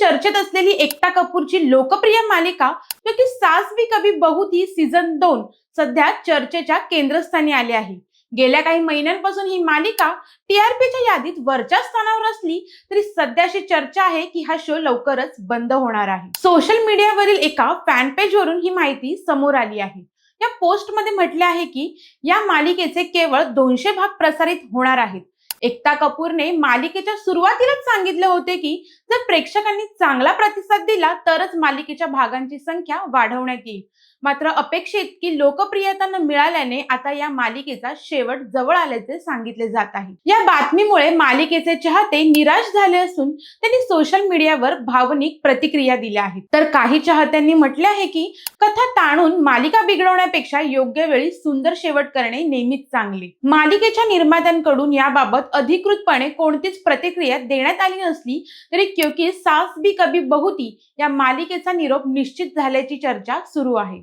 चर्चेत असलेली एकता कपूरची लोकप्रिय मालिका क्योंकि सास भी कभी बहू थी सीझन दोन सध्या चर्चेच्या केंद्रस्थानी आली आहे. गेल्या काही महिन्यांपासून ही मालिका टीआरपीच्या यादीत वरच्या स्थानावर असली तरी सध्याची चर्चा आहे की हा शो लवकरच बंद होणार आहे. सोशल मीडियावरील एका फॅन पेज वरून ही माहिती समोर आली आहे. या पोस्टमध्ये म्हटले आहे की या मालिकेचे केवळ दोनशे भाग प्रसारित होणार आहेत. एकता कपूरने मालिकेच्या सुरुवातीलाच सांगितले होते की जर प्रेक्षकांनी चांगला प्रतिसाद दिला तरच मालिकेच्या भागांची संख्या वाढवण्यात येईल. मात्र अपेक्षित की लोकप्रियता न मिळाल्याने आता या मालिकेचा शेवट जवळ आल्याचे सांगितले जात आहे. या बातमीमुळे मालिकेचे चाहते निराश झाले असून त्यांनी सोशल मीडियावर भावनिक प्रतिक्रिया दिल्या आहेत. तर काही चाहत्यांनी म्हटले आहे की कथा ताणून मालिका बिघडवण्यापेक्षा योग्य वेळी सुंदर शेवट करणे नेहमीच चांगले. मालिकेच्या निर्मात्यांकडून याबाबत अधिकृतपणे कोणतीच प्रतिक्रिया देण्यात आली नसली तरी क्योंकि सास भी कभी बहुती या मालिकेचा निरोप निश्चित झाल्याची चर्चा सुरू आहे.